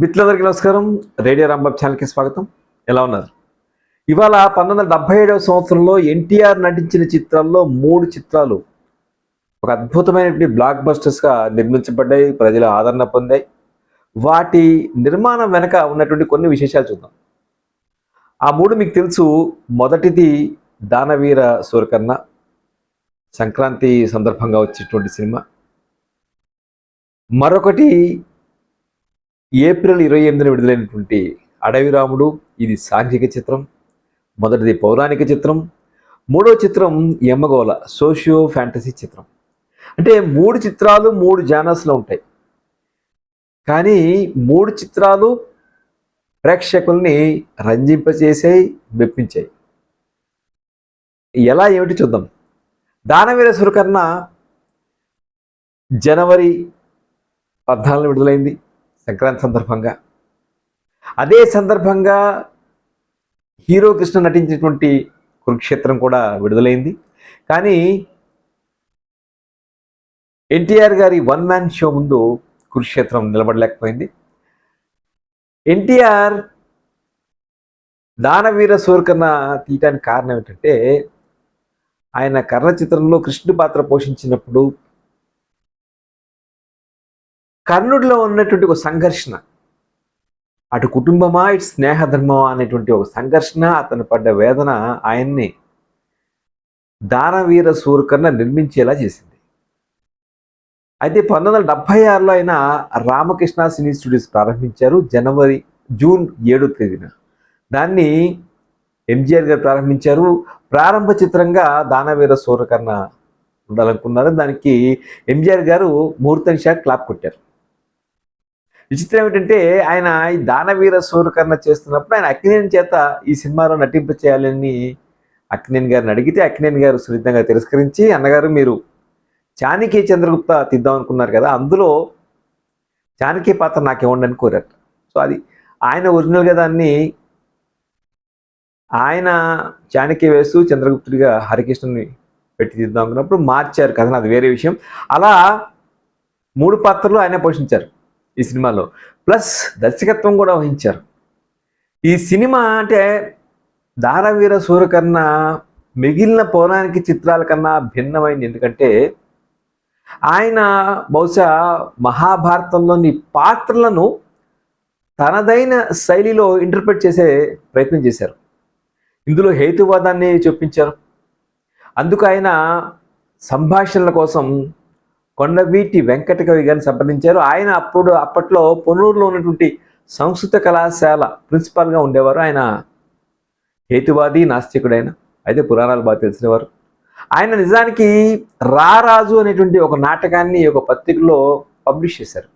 మిత్రులందరికీ నమస్కారం. రేడియో రాంబాబ్ ఛానల్కి స్వాగతం. ఎలా ఉన్నారు? ఇవాళ పంతొమ్మిది వందల డెబ్బై ఏడవ సంవత్సరంలో ఎన్టీఆర్ నటించిన చిత్రాల్లో మూడు చిత్రాలు ఒక అద్భుతమైనటువంటి బ్లాక్ బస్టర్స్గా నిర్మించబడ్డాయి ప్రజల ఆదరణ పొందాయి. వాటి నిర్మాణం వెనక ఉన్నటువంటి కొన్ని విశేషాలు చూద్దాం. ఆ మూడు మీకు తెలుసు. మొదటిది దానవీర సూరకర్ణ సంక్రాంతి సందర్భంగా వచ్చేటువంటి సినిమా. మరొకటి ఏప్రిల్ ఇరవై ఎనిమిదిన విడుదలైనటువంటి అడవి రాముడు ఇది సాంఘిక చిత్రం. మొదటిది పౌరాణిక చిత్రం. మూడో చిత్రం యమ్మగోళ సోషియో ఫ్యాంటసీ చిత్రం. అంటే మూడు చిత్రాలు మూడు జానర్స్లో ఉంటాయి. కానీ మూడు చిత్రాలు ప్రేక్షకుల్ని రంజింపచేసాయి మెప్పించాయి. ఎలా ఏమిటి చూద్దాం. దానవీర సురకర్ణ జనవరి పద్నాలుగు విడుదలైంది. సంక్రాంతి సందర్భంగా. అదే సందర్భంగా హీరో కృష్ణ నటించినటువంటి కురుక్షేత్రం కూడా విడుదలైంది. కానీ ఎన్టీఆర్ గారి వన్ మ్యాన్ షో ముందు కురుక్షేత్రం నిలబడలేకపోయింది. ఎన్టీఆర్ దానవీర సూరకర్ణ తీయటానికి కారణం ఏంటంటే ఆయన కర్ణ చిత్రంలో కృష్ణుడి పాత్ర పోషించినప్పుడు కర్ణుడిలో ఉన్నటువంటి ఒక సంఘర్షణ. అటు కుటుంబమా ఇటు స్నేహధర్మమా అనేటువంటి ఒక సంఘర్షణ అతను పడ్డ వేదన ఆయన్ని దానవీర సూర్కర్ణ నిర్మించేలా చేసింది. అయితే పంతొమ్మిది వందల డెబ్బై ఆరులో ఆయన రామకృష్ణ సినీ స్టూడియోస్ ప్రారంభించారు. జనవరి జూన్ ఏడో తేదీన. దాన్ని ఎంజిఆర్ గారు ప్రారంభించారు. ప్రారంభ చిత్రంగా దానవీర సూర్యకర్ణ ఉండాలనుకున్నారు. దానికి ఎంజిఆర్ గారు ముహూర్తం షా క్లాప్ కొట్టారు. విచిత్రం ఏమిటంటే ఆయన ఈ దానవీర సూరకర్ణ చేస్తున్నప్పుడు ఆయన అక్కినేని చేత ఈ సినిమాలో నటింప చేయాలని అక్కినేని గారిని అడిగితే అక్కినేని గారు సున్నితంగా తిరస్కరించి అన్నగారు మీరు చాణక్య చంద్రగుప్త తీద్దాం అనుకున్నారు కదా అందులో చాణక్య పాత్ర నాకు ఇవ్వండి అని కోరారు. సో అది ఆయన ఒరిజినల్గా దాన్ని ఆయన చాణక్య వేస్తూ చంద్రగుప్తుడిగా హరికృష్ణుని పెట్టి తీద్దాం అనుకున్నప్పుడు మార్చారు కథను. అది వేరే విషయం. అలా మూడు పాత్రలు ఆయన పోషించారు. ఈ సినిమాలో. ప్లస్ దర్శకత్వం కూడా వహించారు. ఈ సినిమా అంటే దానవీర కన్నా మిగిలిన పౌరాణిక చిత్రాల కన్నా భిన్నమైంది. ఎందుకంటే ఆయన బహుశా మహాభారతంలోని పాత్రలను తనదైన శైలిలో ఇంటర్ప్రిట్ చేసే ప్రయత్నం చేశారు. ఇందులో హేతువాదాన్ని చూపించారు. అందుకు ఆయన సంభాషణల కోసం కొండవీటి వెంకట కవి గారిని సంప్రదించారు. ఆయన అప్పుడు అప్పట్లో పొన్నూరులో ఉన్నటువంటి సంస్కృత కళాశాల ప్రిన్సిపాల్గా ఉండేవారు. ఆయన హేతువాది నాస్తికుడైన అయితే పురాణాలు బాగా తెలిసినవారు. ఆయన నిజానికి రారాజు అనేటువంటి ఒక నాటకాన్ని ఒక పత్రికలో పబ్లిష్ చేశారు.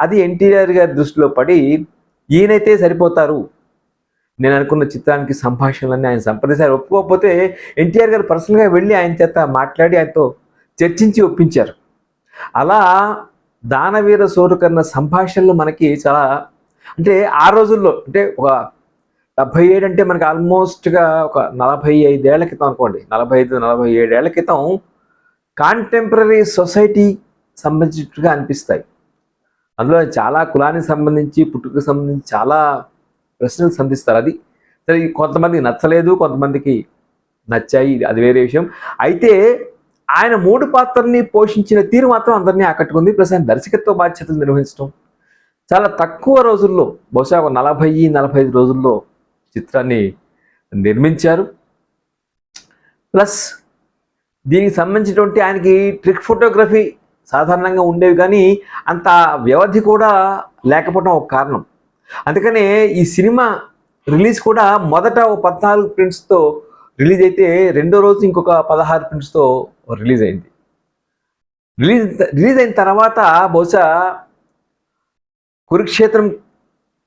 అది ఎన్టీఆర్ గారి దృష్టిలో పడి ఈయనైతే సరిపోతారు. నేను అనుకున్న చిత్రానికి సంభాషణలన్నీ ఆయన సంప్రదించారు. ఒప్పుకోకపోతే ఎన్టీఆర్ గారు పర్సనల్గా వెళ్ళి ఆయన చేత మాట్లాడి ఆయనతో చర్చించి ఒప్పించారు. అలా దానవీర సోరుకన్న సంభాషణలు మనకి చాలా అంటే ఆ రోజుల్లో అంటే ఒక డెబ్భై ఏడు అంటే మనకి ఆల్మోస్ట్గా ఒక నలభై ఐదేళ్ళ క్రితం అనుకోండి నలభై ఐదు నలభై ఏడేళ్ళ క్రితం కాంటెంపరీ సొసైటీ సంబంధించినట్టుగా అనిపిస్తాయి. అందులో చాలా కులానికి సంబంధించి పుట్టుకకు సంబంధించి చాలా ప్రశ్నలు సంధిస్తారు అది. సరే కొంతమందికి నచ్చలేదు కొంతమందికి నచ్చాయి అది వేరే విషయం. అయితే ఆయన మూడు పాత్రల్ని పోషించిన తీరు మాత్రం అందరినీ ఆకట్టుకుంది. ప్లస్ ఆయన దర్శకత్వ బాధ్యతలు నిర్వహించడం. చాలా తక్కువ రోజుల్లో బహుశా ఒక నలభై నలభై ఐదు రోజుల్లో చిత్రాన్ని నిర్మించారు. ప్లస్ దీనికి సంబంధించినటువంటి ఆయనకి ట్రిక్ ఫోటోగ్రఫీ సాధారణంగా ఉండేవి కానీ అంత వ్యవధి కూడా లేకపోవడం ఒక కారణం. అందుకనే ఈ సినిమా రిలీజ్ కూడా మొదట ఓ పద్నాలుగు ప్రింట్స్తో రిలీజ్ అయితే రెండో రోజు ఇంకొక పదహారు ప్రింట్స్తో రిలీజ్ అయింది రిలీజ్ రిలీజ్ అయిన తర్వాత బహుశా కురుక్షేత్రం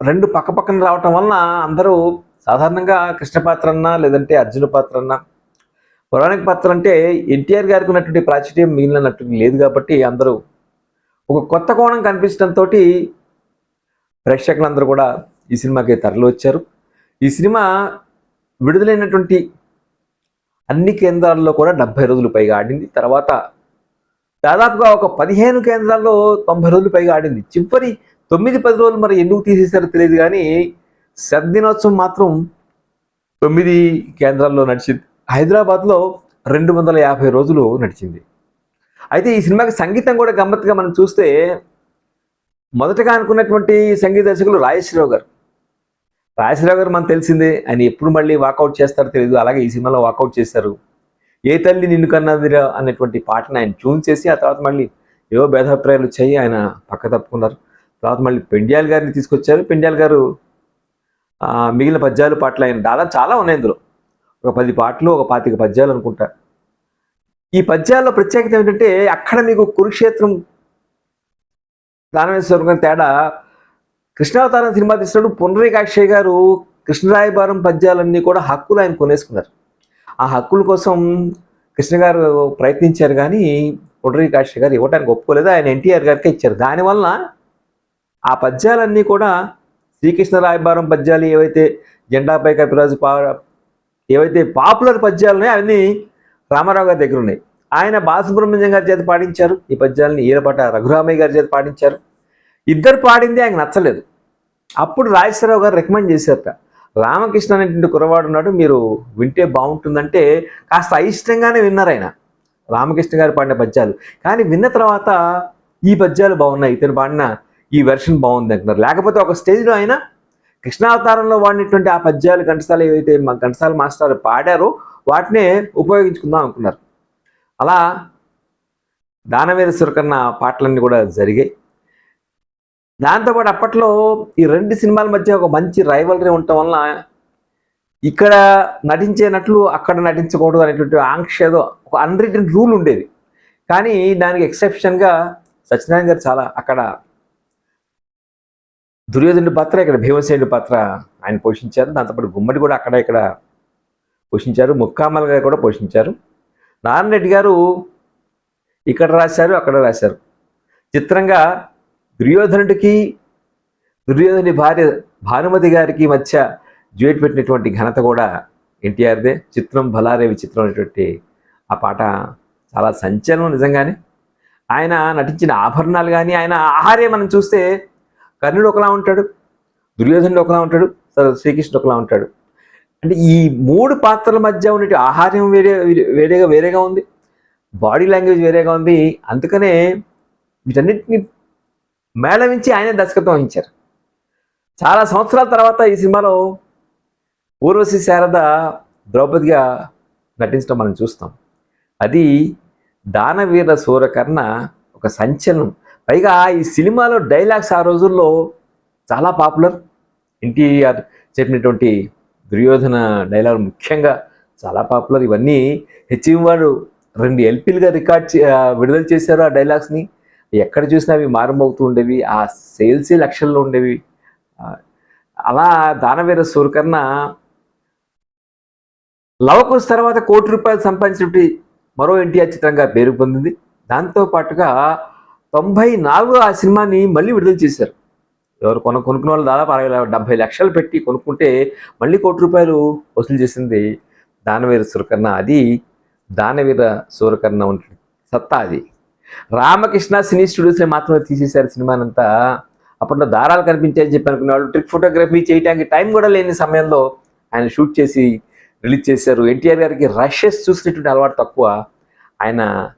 రెండు పక్క పక్కన రావటం వలన అందరూ సాధారణంగా కృష్ణ పాత్ర అన్నా లేదంటే అర్జున పాత్ర అన్నా పౌరాణిక పాత్ర అంటే ఎన్టీఆర్ గారికి ఉన్నటువంటి ప్రాచుర్యం మిగిలిన నటుడు లేదు కాబట్టి అందరూ ఒక కొత్త కోణం కనిపించడంతో ప్రేక్షకులందరూ కూడా ఈ సినిమాకి తరలి వచ్చారు ఈ సినిమా విడుదలైనటువంటి అన్ని కేంద్రాల్లో కూడా డెబ్బై రోజులు పైగా ఆడింది. తర్వాత దాదాపుగా ఒక పదిహేను కేంద్రాల్లో తొంభై రోజులు పైగా ఆడింది. చివరి తొమ్మిది పది రోజులు మరి ఎందుకు తీసేశారో తెలియదు కానీ శతదినోత్సవం మాత్రం తొమ్మిది కేంద్రాల్లో నడిచింది హైదరాబాద్లో రెండు వందల యాభై రోజులు నడిచింది. అయితే ఈ సినిమాకి సంగీతం కూడా గమ్మత్తుగా మనం చూస్తే మొదటగా అనుకున్నటువంటి సంగీత దర్శకులు రాజేశ్వరరావు గారు. రాజేశ్వరరావు గారు మనకు తెలిసిందే ఆయన ఎప్పుడు మళ్ళీ వాకౌట్ చేస్తారో తెలియదు అలాగే ఈ సినిమాలో వాకౌట్ చేశారు. ఏ తల్లి నిన్ను కన్నదిరా అనేటువంటి పాటను ఆయన ట్యూన్ చేసి ఆ తర్వాత మళ్ళీ ఏవో భేదాభిప్రాయాలు వచ్చాయి ఆయన పక్క తప్పుకున్నారు. తర్వాత మళ్ళీ పెండ్యాల్ గారిని తీసుకొచ్చారు. పెండ్యాల్ గారు మిగిలిన పద్యాలు పాటలు ఆయన దాదాపు చాలా ఉన్నాయి ఇందులో. ఒక పది పాటలు ఒక పాతిక పద్యాలు అనుకుంటా. ఈ పద్యాల్లో ప్రత్యేకత ఏంటంటే అక్కడ మీకు కురుక్షేత్రం దానవేశ్వరం తేడా కృష్ణావతారం సినిమా తీసినప్పుడు పునరేకాక్షయ్య గారు కృష్ణరాయబారం పద్యాలన్నీ కూడా హక్కులు ఆయన కొనేసుకున్నారు. ఆ హక్కుల కోసం కృష్ణ గారు ప్రయత్నించారు కానీ పునరేకాక్షయ్య గారు ఇవ్వడానికి ఒప్పుకోలేదు. ఆయన ఎన్టీఆర్ గారికి ఇచ్చారు. దానివల్ల ఆ పద్యాలన్నీ కూడా శ్రీకృష్ణరాయబారం పద్యాలు ఏవైతే జెండాపై కపిరాజు పా ఏవైతే పాపులర్ పద్యాలు ఉన్నాయో అవన్నీ రామారావు గారి దగ్గర ఉన్నాయి. ఆయన బాలసుబ్రహ్మణ్యం గారి చేత పాటించారు ఈ పద్యాలని ఈరపాట రఘురామయ్య గారి చేత పాటించారు ఇద్దరు పాడింది ఆయనకు నచ్చలేదు. అప్పుడు రాజేశ్వరరావు గారు రికమెండ్ చేశారట రామకృష్ణ అనేటువంటి కురవాడు ఉన్నాడు మీరు వింటే బాగుంటుందంటే కాస్త అయిష్టంగానే విన్నారు ఆయన. రామకృష్ణ గారు పాడిన పద్యాలు. కానీ విన్న తర్వాత ఈ పద్యాలు బాగున్నాయి ఇతను పాడిన ఈ వెర్షన్ బాగుంది అంటున్నారు. లేకపోతే ఒక స్టేజ్లో ఆయన కృష్ణావతారంలో వాడినటువంటి ఆ పద్యాలు ఘంటసాల ఏవైతే మా ఘంటసాల మాస్టర్ పాడారో వాటినే ఉపయోగించుకుందాం అనుకున్నారు. అలా దానవీర సురకన్న పాటలన్నీ కూడా జరిగాయి. దాంతోపాటు అప్పట్లో ఈ రెండు సినిమాల మధ్య ఒక మంచి రైవలరీ ఉండటం వలన ఇక్కడ నటించేనట్లు అక్కడ నటించకూడదు అనేటువంటి ఆంక్ష ఏదో ఒక అన్రిటన్ రూల్ ఉండేది. కానీ దానికి ఎక్సెప్షన్గా సత్యనారాయణ గారు చాలా అక్కడ దుర్యోధనుడి పాత్ర ఇక్కడ భీమసేనుడి పాత్ర ఆయన పోషించారు. దాంతోపాటు గుమ్మడి కూడా అక్కడ ఇక్కడ పోషించారు. ముక్కామల్ గారు కూడా పోషించారు. నారాయణ రెడ్డి గారు ఇక్కడ రాశారు అక్కడ రాశారు. చిత్రంగా దుర్యోధనుడికి దుర్యోధని భార్య భానుమతి గారికి మధ్య జ్యూట్ పెట్టినటువంటి ఘనత కూడా ఎన్టీఆర్దే. చిత్రం బలారేవి విచిత్రం అనేటువంటి ఆ పాట చాలా సంచలనం నిజంగానే. ఆయన నటించిన ఆభరణాలు కానీ ఆయన ఆహార్యం మనం చూస్తే కర్ణుడు ఒకలా ఉంటాడు దుర్యోధనుడు ఒకలా ఉంటాడు శ్రీకృష్ణుడు ఒకలా ఉంటాడు. అంటే ఈ మూడు పాత్రల మధ్య ఉన్నటువంటి ఆహార్యం వేరే వేరేగా వేరేగా ఉంది. బాడీ లాంగ్వేజ్ వేరేగా ఉంది. అందుకనే వీటన్నిటిని మేళవించి ఆయనే దర్శకత్వం వహించారు. చాలా సంవత్సరాల తర్వాత ఈ సినిమాలో ఊర్వశి శారద ద్రౌపదిగా నటించడం మనం చూస్తాం. అది దానవీర సూరకర్ణ ఒక సంచలనం. పైగా ఈ సినిమాలో డైలాగ్స్ ఆ రోజుల్లో చాలా పాపులర్. ఎన్టీఆర్ చెప్పినటువంటి దుర్యోధన డైలాగ్ ముఖ్యంగా చాలా పాపులర్. ఇవన్నీ హెచ్ఎం వాడు రెండు ఎల్పీలుగా రికార్డ్ చే- విడుదల చేశారు ఆ డైలాగ్స్ని. ఎక్కడ చూసినా అవి మారుమోగుతూ ఉండేవి ఆ సేల్సే లక్షల్లో ఉండేవి. అలా దానవీర సూర్కర్ణ లవకుశ్ తర్వాత కోటి రూపాయలు సంపాదించినటువంటి మరో ఎన్టీఆర్ చిత్రంగా పేరు పొందింది. దాంతో పాటుగా తొంభై నాలుగు ఆ సినిమాని మళ్ళీ విడుదల చేశారు. ఎవరు కొన కొనుక్కున్న వాళ్ళు దాదాపు అరవై డెబ్బై లక్షలు పెట్టి కొనుక్కుంటే మళ్ళీ కోటి రూపాయలు వసూలు చేసింది దానవీర సూరకర్ణ. అది దానవీర సూరకర్ణ ఉంటుంది సత్తా అది. రామకృష్ణ సినీ స్టూడియోస్లో మాత్రమే తీసేశారు సినిమానంతా. అప్పట్లో దారాలు కనిపించాయని చెప్పి అనుకునే వాళ్ళు ట్రిక్ ఫోటోగ్రఫీ చేయడానికి టైం కూడా లేని సమయంలో ఆయన షూట్ చేసి రిలీజ్ చేశారు. ఎన్టీఆర్ గారికి రషెస్ చూసినటువంటి అలవాటు తక్కువ. ఆయన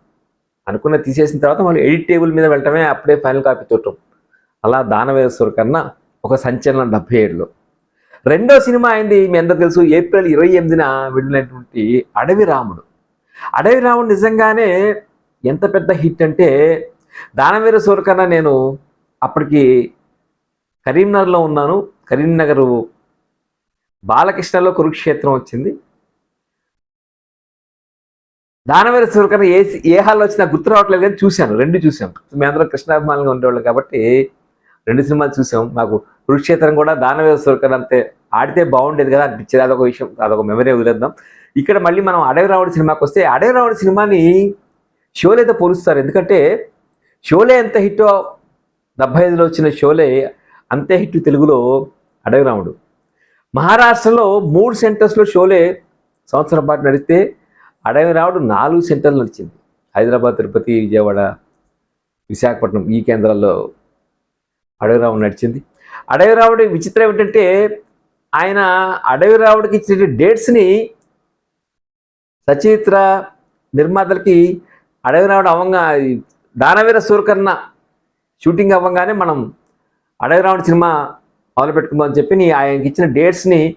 అనుకున్న తీసేసిన తర్వాత మళ్ళీ ఎడిట్ టేబుల్ మీద వెళ్ళటమే అప్పుడే ఫైనల్ కాపీ తోటం. అలా దానవేశ్వర కన్నా ఒక సంచలనం డెబ్బై ఏడులో. రెండో సినిమా అయింది మీ అందరు తెలుసు ఏప్రిల్ ఇరవై ఎనిమిదిన విడుదలైనటువంటి అడవి రాముడు. అడవి రాముడు నిజంగానే ఎంత పెద్ద హిట్ అంటే దానవీర సూరకన్న నేను అప్పటికి కరీంనగర్లో ఉన్నాను. కరీంనగర్ బాలకృష్ణలో కురుక్షేత్రం వచ్చింది. దానవీర సూరకన్న ఏ ఏ హాల్లో వచ్చినా గుర్తు రావట్లేదు కానీ చూశాను. రెండు చూసాం మేము అందరం కృష్ణాభిమానులుగా ఉండేవాళ్ళు కాబట్టి రెండు సినిమాలు చూసాం మాకు కురుక్షేత్రం కూడా దానవీర సూరకన్న అంతే ఆడితే బాగుండేది కదా అనిపించేది. అదొక విషయం అదొక మెమరీ వదిలేద్దాం. ఇక్కడ మళ్ళీ మనం అడవి రావుడి సినిమాకి వస్తే అడవి రావుడి సినిమాని షోలేతో పోలుస్తారు. ఎందుకంటే షోలే ఎంత హిట్ డెబ్బై ఐదులో వచ్చిన షోలే అంతే హిట్ తెలుగులో అడవిరాముడు మహారాష్ట్రలో మూడు సెంటర్స్లో షోలే సంవత్సరం పాటు నడిస్తే అడవి రావుడు నాలుగు సెంటర్లు నడిచింది. హైదరాబాద్ తిరుపతి విజయవాడ విశాఖపట్నం ఈ కేంద్రాల్లో అడవి రావుడు నడిచింది. అడవి రావుడి విచిత్రం ఏమిటంటే ఆయన అడవిరావుడికి ఇచ్చిన డేట్స్ని సచిత్ర నిర్మాతలకి అడవి రాముడు అవ్వంగా దానవీర సూర్కర్ణ షూటింగ్ అవ్వగానే మనం అడవి రాముడు సినిమా మొదలు పెట్టుకుందాం అని చెప్పి నీ- ఆయనకి ఇచ్చిన డేట్స్ని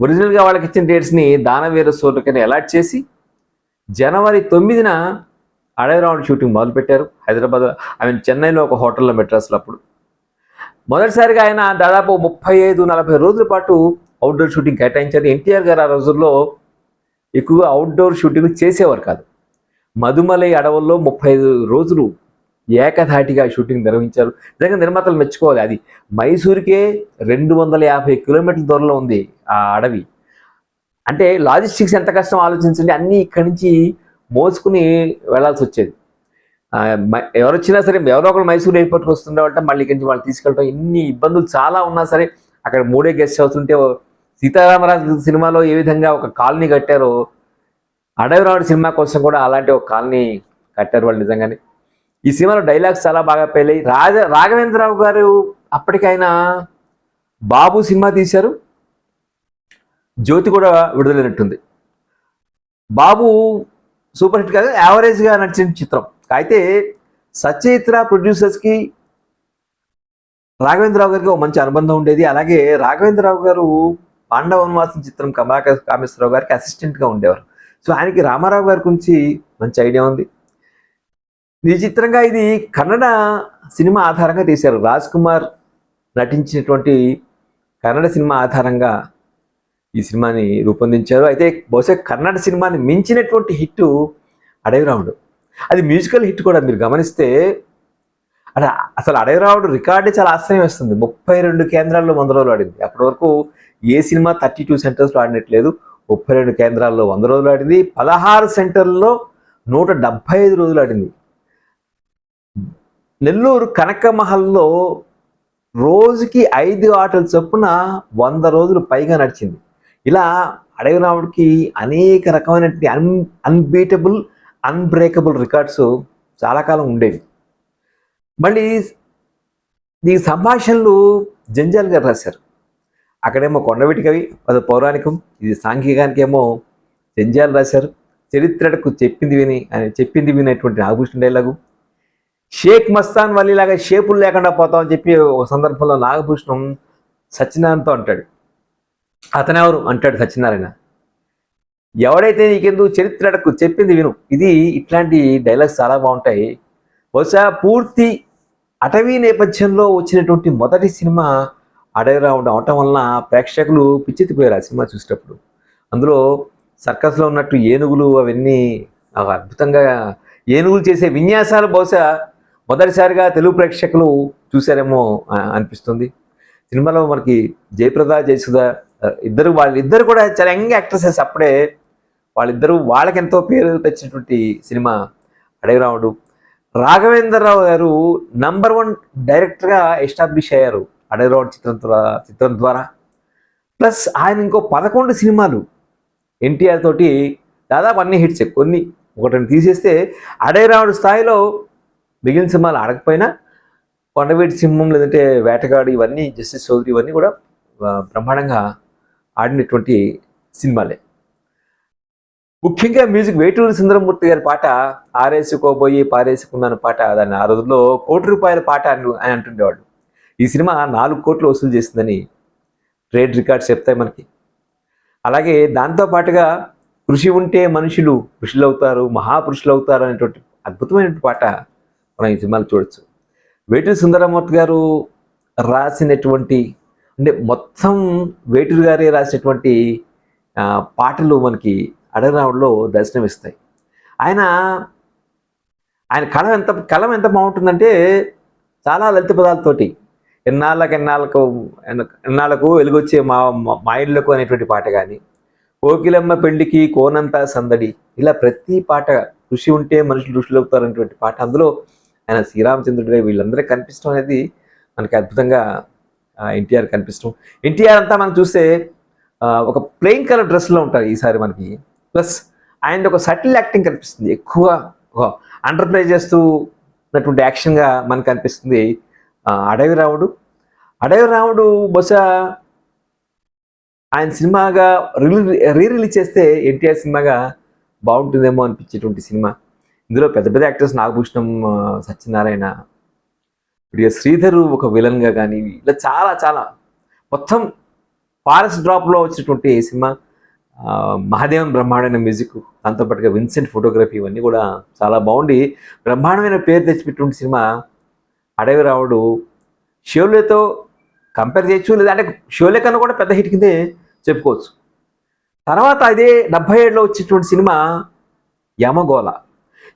ఒరిజినల్గా వాళ్ళకి ఇచ్చిన డేట్స్ని దానవీర సూరకర్ణ అలాట్ చేసి జనవరి తొమ్మిదిన అడవి రాముడు షూటింగ్ మొదలుపెట్టారు. హైదరాబాద్ ఐ మీన్ చెన్నైలో ఒక హోటల్లో మెడ్రాస్లో అప్పుడు. మొదటిసారిగా ఆయన దాదాపు ముప్పై ఐదు నలభై రోజుల పాటు అవుట్డోర్ షూటింగ్ కేటాయించారు. ఎన్టీఆర్ గారు ఆ రోజుల్లో ఎక్కువగా అవుట్డోర్ షూటింగ్ చేసేవారు కాదు. మధుమలై అడవుల్లో ముప్పై ఐదు రోజులు ఏకధాటిగా షూటింగ్ నిర్వహించారు. నిజంగా నిర్మాతలు మెచ్చుకోవాలి. అది మైసూరుకే రెండు వందల యాభై కిలోమీటర్ల దూరంలో ఉంది ఆ అడవి. అంటే లాజిస్టిక్స్ ఎంత కష్టం ఆలోచించండి. అన్నీ ఇక్కడి నుంచి మోసుకుని వెళ్ళాల్సి వచ్చేది. మ- ఎవరు వచ్చినా సరే ఎవరో ఒకరు మైసూర్ ఎయిర్పోర్ట్కి వస్తుండేవాళ్ళ మళ్ళీ ఇక్కడి నుంచి వాళ్ళు తీసుకెళ్ళటం. ఇన్ని ఇబ్బందులు చాలా ఉన్నా సరే అక్కడ మూడే గెస్ట్ హౌస్ ఉంటే ఓ సీతారామరాజు సినిమాలో ఏ విధంగా ఒక కాలనీ కట్టారో అడవిరావుడు సినిమా కోసం కూడా అలాంటి ఒక కాలనీ కట్టారు వాళ్ళు నిజంగానే. ఈ సినిమాలో డైలాగ్స్ చాలా బాగా పేలాయి రాజ రాఘవేంద్రరావు గారు అప్పటికైనా బాబు సినిమా తీశారు. జ్యోతి కూడా విడుదలైనట్టుంది. బాబు సూపర్ హిట్ కాదు యావరేజ్గా నడిచిన చిత్రం. అయితే సచిత్ర ప్రొడ్యూసర్స్కి రాఘవేంద్రరావు గారికి ఒక మంచి అనుబంధం ఉండేది. అలాగే రాఘవేంద్రరావు గారు పాండవ వనవాసం చిత్రం కమలాక కామేశ్వరరావు గారికి అసిస్టెంట్గా ఉండేవారు. సో ఆయనకి రామారావు గారి గురించి మంచి ఐడియా ఉంది. విచిత్రంగా ఇది కన్నడ సినిమా ఆధారంగా తీశారు. రాజ్ కుమార్ నటించినటువంటి కన్నడ సినిమా ఆధారంగా ఈ సినిమాని రూపొందించారు. అయితే బహుశా కన్నడ సినిమాని మించినటువంటి హిట్ అడవిరాముడు. అది మ్యూజికల్ హిట్ కూడా మీరు గమనిస్తే అంటే అసలు అడవిరాముడు రికార్డే చాలా ఆశ్చర్యం వేస్తుంది. ముప్పై రెండు కేంద్రాల్లో వంద రోజులు ఆడింది. అప్పటి వరకు ఏ సినిమా థర్టీ టూ సెంటర్స్లో ఆడినట్లేదు. ముప్పై రెండు కేంద్రాల్లో వంద రోజులు ఆడింది. పదహారు సెంటర్లలో నూట డెబ్భై ఐదు రోజులు ఆడింది. నెల్లూరు కనకమహల్లో రోజుకి ఐదు ఆటల చొప్పున వంద రోజులు పైగా నడిచింది. ఇలా అడవి రాముడికి అనేక రకమైనటువంటి అన్ అన్బీటబుల్ అన్బ్రేకబుల్ రికార్డ్స్ చాలా కాలం ఉండేవి. మళ్ళీ ఈ సంభాషణలు జంజాల్ గారు రాశారు. అక్కడేమో కొండవిటి కవి అది పౌరాణికం ఇది సాంఘికానికి ఏమో జంజాలు రాశారు. చరిత్రకు చెప్పింది విని అని చెప్పింది వినటువంటి నాగభూషణ డైలాగు. షేక్ మస్తాన్ వల్లిలాగా షేపులు లేకుండా పోతామని చెప్పి ఒక సందర్భంలో నాగభూషణం సత్యనారాయణతో అంటాడు. అతనెవరు? అంటాడు సత్యనారాయణ. ఎవడైతే నీకెందుకు చరిత్రకు చెప్పింది విను. ఇది ఇట్లాంటి డైలాగ్స్ చాలా బాగుంటాయి. బహుశా పూర్తి అటవీ నేపథ్యంలో వచ్చినటువంటి మొదటి సినిమా అడవి రావడం అవటం వలన ప్రేక్షకులు పిచ్చెత్తిపోయారు ఆ సినిమా చూసేటప్పుడు. అందులో సర్కస్లో ఉన్నట్టు ఏనుగులు అవన్నీ అద్భుతంగా ఏనుగులు చేసే విన్యాసాలు బహుశా మొదటిసారిగా తెలుగు ప్రేక్షకులు చూశారేమో అనిపిస్తుంది. సినిమాలో మనకి జయప్రద జయసుధ ఇద్దరు వాళ్ళిద్దరు కూడా చాలా యంగ్ యాక్ట్రెసెస్ అప్పుడే వాళ్ళిద్దరూ వాళ్ళకి ఎంతో పేరు తెచ్చినటువంటి సినిమా అడవిరాముడు రాఘవేంద్రరావు గారు నంబర్ వన్ డైరెక్టర్గా ఎస్టాబ్లిష్ అయ్యారు. అడవిరాముడు చిత్రం చిత్రం ద్వారా. ప్లస్ ఆయన ఇంకో పదకొండు సినిమాలు ఎన్టీఆర్ తోటి దాదాపు అన్ని హిట్స్ కొన్ని ఒకటిని తీసేస్తే అడవిరాముడు స్థాయిలో మిగిలిన సినిమాలు ఆడకపోయినా కొండవీటి సింహం లేదంటే వేటగాడు ఇవన్నీ జస్టిస్ చౌదరి ఇవన్నీ కూడా బ్రహ్మాండంగా ఆడినటువంటి సినిమాలే. ముఖ్యంగా మ్యూజిక్ వేటూరి సుందరమూర్తి గారి పాట ఆరేసుకోబోయి పారేసుకున్నాను పాట దాన్ని ఆ రోజుల్లో కోటి రూపాయల పాట అని అని అంటుండేవాడు ఈ సినిమా నాలుగు కోట్లు వసూలు చేసిందని ట్రేడ్ రికార్డ్స్ చెప్తాయి మనకి. అలాగే దాంతో పాటుగా కృషి ఉంటే మనుషులు ఋషులు అవుతారు మహాపురుషులు అవుతారు అనేటువంటి అద్భుతమైనటువంటి పాట మనం ఈ సినిమాలో చూడొచ్చు. వేటూరి సుందరమూర్తి గారు రాసినటువంటి అంటే మొత్తం వేటూరు గారే రాసినటువంటి పాటలు మనకి అడగరావులో దర్శనమిస్తాయి. ఆయన ఆయన కళ ఎంత కళం ఎంత బాగుంటుందంటే చాలా లలిత పదాలతోటి ఎన్నాళ్ళకి ఎన్నాళ్ళకు ఎన్నాళ్ళకు వెలుగొచ్చే మా మా- ఇళ్ళకు అనేటువంటి పాట కానీ కోకిలమ్మ పెళ్ళికి కోనంతా సందడి ఇలా ప్రతి పాట ఋషి ఉంటే మనుషులు ఋషులు అవుతారు అనేటువంటి పాట అందులో ఆయన శ్రీరామచంద్రుడిగా వీళ్ళందరూ కనిపించడం అనేది మనకి అద్భుతంగా ఎన్టీఆర్ కనిపించడం ఎన్టీఆర్ అంతా మనం చూస్తే ఒక ప్లెయిన్ కలర్ డ్రెస్లో ఉంటారు ఈసారి మనకి. ప్లస్ ఆయన ఒక సటిల్ యాక్టింగ్ కనిపిస్తుంది. ఎక్కువ అండర్ప్రైజ్ చేస్తూ ఉన్నటువంటి యాక్షన్గా మనకు కనిపిస్తుంది అడవి రావుడు అడవి రావుడు బహుశా ఆయన సినిమాగా రిలీజ్ రీ రిలీజ్ చేస్తే ఎన్టీఆర్ సినిమాగా బాగుంటుందేమో అనిపించేటువంటి సినిమా. ఇందులో పెద్ద పెద్ద యాక్టర్స్ నాగభూషణం సత్యనారాయణ ఇప్పుడు శ్రీధర్ ఒక విలన్గా కానీ ఇలా చాలా చాలా. మొత్తం ఫారెస్ట్ డ్రాప్లో వచ్చినటువంటి సినిమా మహాదేవన్ బ్రహ్మాండమైన మ్యూజిక్ దాంతోపాటుగా విన్సెంట్ ఫోటోగ్రఫీ ఇవన్నీ కూడా చాలా బాగుండి. బ్రహ్మాండమైన పేరు తెచ్చిపెట్టినటువంటి సినిమా అడవి రావుడు షోలేతో కంపేర్ చేయొచ్చు లేదా అంటే షోలే కన్నా కూడా పెద్ద హిట్ కిందే చెప్పుకోవచ్చు. తర్వాత అదే డెబ్బై ఏడులో వచ్చేటువంటి సినిమా యమగోళ.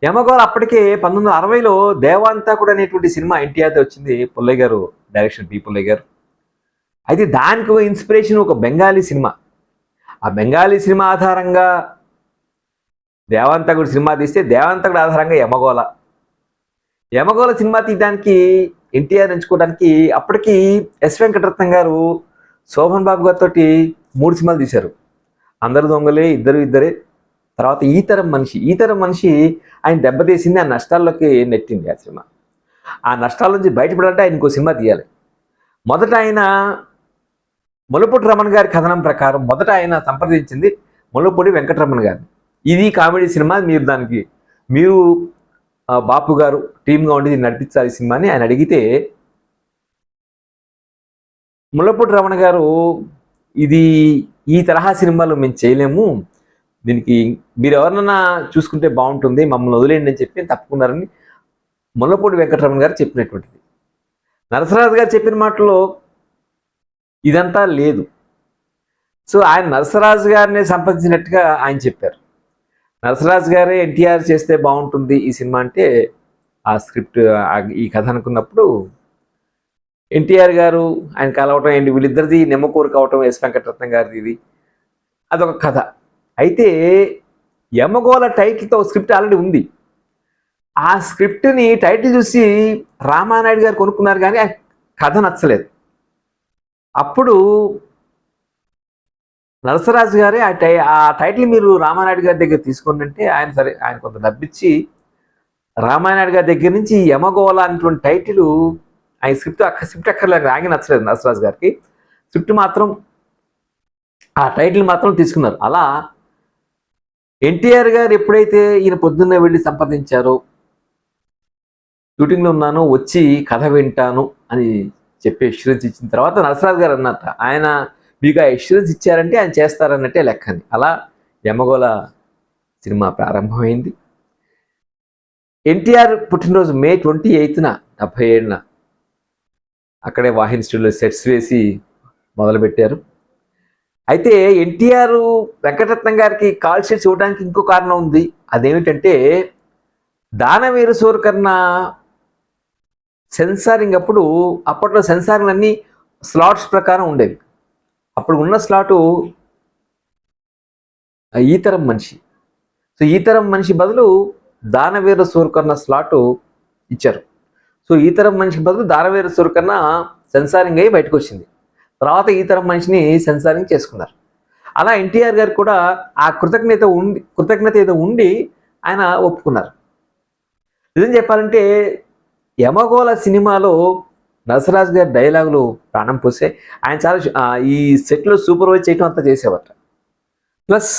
యమగోళ అప్పటికే పంతొమ్మిది వందల అరవైలో దేవాంతాకుడు అనేటువంటి సినిమా ఎన్టీఆర్తో వచ్చింది పుల్లయ్య గారు డైరెక్షన్ పి పుల్లయ్య గారు. అయితే దానికి ఒక ఇన్స్పిరేషన్ ఒక బెంగాలీ సినిమా. ఆ బెంగాలీ సినిమా ఆధారంగా దేవాంతకుడు సినిమా తీస్తే దేవాంతకుడు ఆధారంగా యమగోళ. యమగోళ సినిమా తీయడానికి ఎన్టీఆర్ ఎంచుకోవడానికి అప్పటికి ఎస్ వెంకటరత్నం గారు శోభన్ బాబు గారితో మూడు సినిమాలు తీశారు. అందరు దొంగలే ఇద్దరు ఇద్దరే. తర్వాత ఈ తరం మనిషి ఈ తరం మనిషి ఆయన దెబ్బతీసింది ఆ నష్టాల్లోకి నెట్టింది ఆ సినిమా. ఆ నష్టాల నుంచి బయటపడాలంటే ఆయన ఇంకో సినిమా తీయాలి. మొదట ఆయన ములపూడి రమణ గారి కథనం ప్రకారం మొదట ఆయన సంప్రదించింది ములపూడి వెంకటరమణ గారిని. ఇది కామెడీ సినిమా మీరు దానికి మీరు బాపు గారు టీమ్గా ఉండి నడిపించాలి సినిమాని ఆయన అడిగితే ముళ్ళపూటి రమణ గారు ఇది ఈ తరహా సినిమాలు మేము చేయలేము దీనికి మీరు ఎవరినన్నా చూసుకుంటే బాగుంటుంది మమ్మల్ని వదిలేయండి అని చెప్పి తప్పుకున్నారని ముల్లపూడి వెంకటరమణ గారు చెప్పినటువంటిది. నరసరాజు గారు చెప్పిన మాటలో ఇదంతా లేదు. సో ఆయన నరసరాజు గారిని సంపాదించినట్టుగా ఆయన చెప్పారు. నరసరాజు గారే ఎన్టీఆర్ చేస్తే బాగుంటుంది ఈ సినిమా అంటే ఆ స్క్రిప్ట్ ఈ కథ అనుకున్నప్పుడు ఎన్టీఆర్ గారు ఆయన కలవటం ఏంటి? వీళ్ళిద్దరిది నిమ్మకూరు కావటం ఎస్ వెంకటరత్నం గారిది ఇది. అదొక కథ. అయితే యమగోళ టైటిల్తో స్క్రిప్ట్ ఆల్రెడీ ఉంది. ఆ స్క్రిప్ట్ని టైటిల్ చూసి రామానాయుడు గారు కొనుక్కున్నారు కానీ ఆ కథ నచ్చలేదు. అప్పుడు నరసరాజు గారే ఆ టై ఆ టైటిల్ మీరు రామానాయుడు గారి దగ్గర తీసుకోండి ఆయన సరే ఆయన కొంత డబ్బిచ్చి రామానాయుడు గారి దగ్గర నుంచి యమగోళ అనేటువంటి టైటిల్ ఆయన స్క్రిప్ట్ అక్క స్క్రిప్ట్ అక్కర్లేదు ఆగి నచ్చలేదు నరసరాజు గారికి. స్క్రిప్ట్ మాత్రం ఆ టైటిల్ మాత్రం తీసుకున్నారు. అలా ఎన్టీఆర్ గారు ఎప్పుడైతే ఈయన పొద్దున్నే వెళ్ళి సంప్రదించారో షూటింగ్లో ఉన్నాను వచ్చి కథ వింటాను అని చెప్పి ఎష్యూరెన్స్ ఇచ్చిన తర్వాత నరసరాజు గారు అన్నట్ట. ఆయన మీకు ఆ ఎష్యూరెన్స్ ఇచ్చారంటే ఆయన చేస్తారన్నట్టే లెక్క అని అలా యమగోళ సినిమా ప్రారంభమైంది ఎన్టీఆర్ పుట్టినరోజు మే ట్వంటీ ఎయిత్న డెబ్బై ఏడున అక్కడే వాహిని స్టూడియోలో సెట్స్ వేసి మొదలుపెట్టారు అయితే ఎన్టీఆర్ వెంకటరత్నం గారికి కాల్ షీట్స్ ఇవ్వడానికి ఇంకో కారణం ఉంది అదేమిటంటే దానవీర సూరకర్ణ సెన్సారింగ్ అప్పుడు అప్పట్లో సెన్సారింగ్ అన్ని స్లాట్స్ ప్రకారం ఉండేవి అప్పుడు ఉన్న స్లాటు ఈ తరం మనిషి. సో ఈ తరం మనిషి బదులు దానవీర సూరకర్ణ స్లాటు ఇచ్చారు. సో ఈ తరం మనిషికి బదులు దానవీర సూరకర్ణ సెన్సారింగ్ అయ్యి బయటకు వచ్చింది తర్వాత ఈ తరం మనిషిని సెన్సారింగ్ చేసుకున్నారు. అలా ఎన్టీఆర్ గారు కూడా ఆ కృతజ్ఞత ఉండి కృతజ్ఞత ఏదో ఉండి ఆయన ఒప్పుకున్నారు. నిజం చెప్పాలంటే యమగోళ సినిమాలో నరసరాజు గారి డైలాగులు ప్రాణం పోసే. ఆయన చాలా ఈ సెట్లో సూపర్వైజ్ చేయటం అంతా చేసేవట. ప్లస్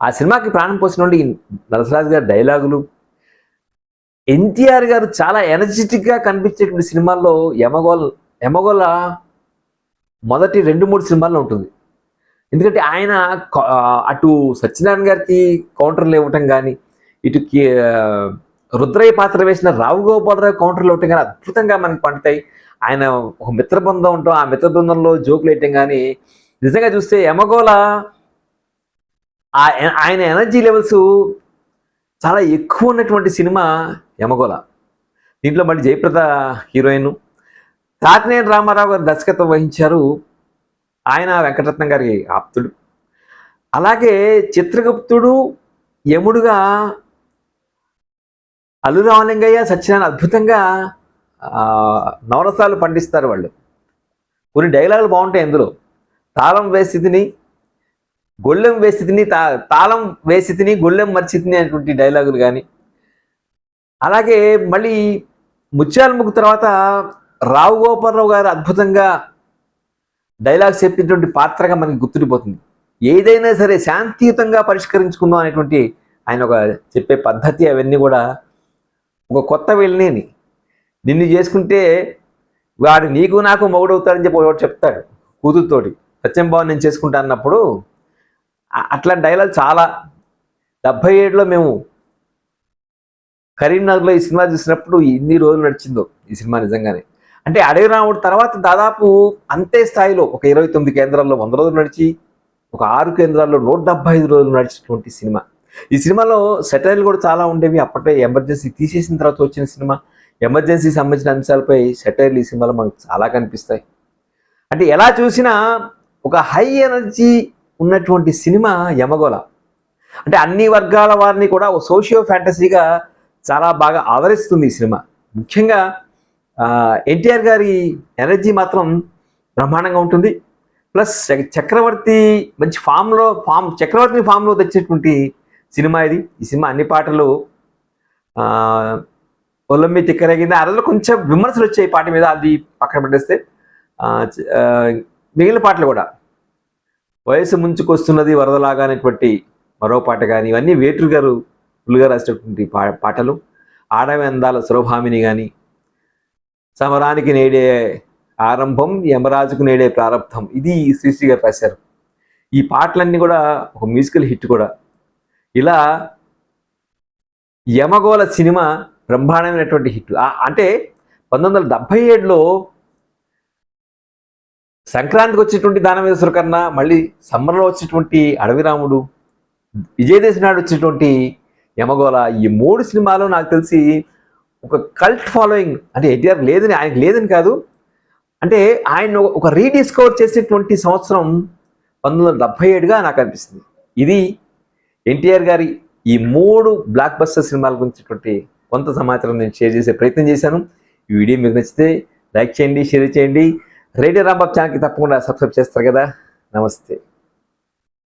ఆ సినిమాకి ప్రాణం పోసిన వాళ్ళు ఈ నరసరాజు గారి డైలాగులు. ఎన్టీఆర్ గారు చాలా ఎనర్జెటిక్గా కనిపించేటువంటి సినిమాల్లో యమగోల్ యమగోల మొదటి రెండు మూడు సినిమాల్లో ఉంటుంది. ఎందుకంటే ఆయన అటు సత్యనారాయణ గారికి కౌంటర్లు ఇవ్వటం కానీ ఇటు రుద్రయ్య పాత్ర వేసిన రావు గోపాలరావు కౌంటర్లు ఇవ్వటం కానీ అద్భుతంగా మనకి పండుతాయి. ఆయన ఒక మిత్ర బృందం ఉంటాం ఆ మిత్ర బృందంలో జోకులు వేయటం కానీ నిజంగా చూస్తే యమగోళ ఆయన ఎనర్జీ లెవెల్స్ చాలా ఎక్కువ ఉన్నటువంటి సినిమా యమగోళ. దీంట్లో మళ్ళీ జయప్రద హీరోయిన్ తాతినేని రామారావు గారు దర్శకత్వం వహించారు ఆయన వెంకటరత్నం గారి ఆప్తుడు. అలాగే చిత్రగుప్తుడు యముడుగా అల్లు రామలింగయ్య సత్యనారాయణ అద్భుతంగా నవరసాలు పండిస్తారు వాళ్ళు. కొన్ని డైలాగులు బాగుంటాయి అందులో తాళం వేసితిని గొళ్ళెం వేసితిని తా తాళం వేసితిని గొళ్ళెం మర్చితిని అనేటువంటి డైలాగులు కానీ అలాగే మళ్ళీ ముత్యాల ముగ్గు తర్వాత రావు గోపాలరావు గారు అద్భుతంగా డైలాగ్స్ చెప్పినటువంటి పాత్రగా మనకి గుర్తుండిపోతుంది. ఏదైనా సరే శాంతియుతంగా పరిష్కరించుకుందాం అనేటువంటి ఆయన ఒక చెప్పే పద్ధతి అవన్నీ కూడా ఒక కొత్త వెళ్ళినేని నిన్ను చేసుకుంటే వాడు నీకు నాకు మొగుడవుతాడని చెప్పి ఒకటి చెప్తాడు కూతురుతోటి. సత్యం బాబు నేను చేసుకుంటా అన్నప్పుడు అట్లాంటి డైలాగ్ చాలా. డెబ్భై ఏడులో మేము కరీంనగర్లో ఈ సినిమా చూసినప్పుడు ఇన్ని రోజులు నడిచిందో ఈ సినిమా నిజంగానే. అంటే అడవి రాముడు తర్వాత దాదాపు అంతే స్థాయిలో ఒక ఇరవై తొమ్మిది కేంద్రాల్లో వంద రోజులు నడిచి ఒక ఆరు కేంద్రాల్లో నూట డెబ్బై ఐదు రోజులు నడిచినటువంటి సినిమా. ఈ సినిమాలో సెటైల్ కూడా చాలా ఉండేవి. అప్పట్లో ఎమర్జెన్సీ తీసేసిన తర్వాత వచ్చిన సినిమా. ఎమర్జెన్సీ సంబంధించిన అంశాలపై సెటైర్లు ఈ సినిమాలో మనకు చాలా కనిపిస్తాయి. అంటే ఎలా చూసినా ఒక హై ఎనర్జీ ఉన్నటువంటి సినిమా యమగోళ. అంటే అన్ని వర్గాల వారిని కూడా ఒక సోషియో ఫ్యాంటసీగా చాలా బాగా ఆదరిస్తుంది ఈ సినిమా. ముఖ్యంగా ఎన్టీఆర్ గారి ఎనర్జీ మాత్రం బ్రహ్మాండంగా ఉంటుంది. ప్లస్ చక్రవర్తి మంచి ఫామ్లో ఫామ్ చక్రవర్తిని ఫామ్లో తెచ్చేటువంటి సినిమా ఇది. ఈ సినిమా అన్ని పాటలు ఆ, ఒలమ్మి తిక్కరగింది. ఆ కొంచెం విమర్శలు వచ్చాయి పాట మీద అది పక్కన పెట్టేస్తే. మిగిలిన పాటలు కూడా. వయసు ముంచుకొస్తున్నది వరదలాగా అనేటువంటి మరో పాట కానీ ఇవన్నీ వేటూరు గారు ఫుల్గా రాసినటువంటి పా పాటలు. ఆడవి అందాల సురభామిని కానీ సమరానికి నేడే ఆరంభం యమరాజుకు నేడే ప్రారంభం. ఇది శ్రీశ్రీ గారు రాశారు. ఈ పాటలన్నీ కూడా ఒక మ్యూజికల్ హిట్ కూడా. ఇలా యమగోళ సినిమా బ్రహ్మాండమైనటువంటి హిట్. అంటే పంతొమ్మిది వందల డెబ్బై ఏడులో సంక్రాంతికి వచ్చేటువంటి దానవేశ్వర కన్నా మళ్ళీ సమ్మర్లో వచ్చేటువంటి అడవిరాముడు విజయదశమి నాడు వచ్చేటువంటి యమగోళ ఈ మూడు సినిమాలు నాకు తెలిసి ఒక కల్ట్ ఫాలోయింగ్ అంటే ఎన్టీఆర్ లేదని ఆయనకు లేదని కాదు. అంటే ఆయన ఒక రీడిస్కవర్ చేసేటువంటి సంవత్సరం పంతొమ్మిది వందల డెబ్బై ఏడుగా నాకు అనిపిస్తుంది. ఇది ఎన్టీఆర్ గారి ఈ మూడు బ్లాక్ బస్టర్ సినిమాల గురించినటువంటి కొంత సమాచారం నేను షేర్ చేసే ప్రయత్నం చేశాను. ఈ వీడియో మీకు నచ్చితే లైక్ చేయండి షేర్ చేయండి. రేడియో రాంబాబ్ ఛానల్కి తప్పకుండా సబ్స్క్రైబ్ చేస్తారు కదా. నమస్తే.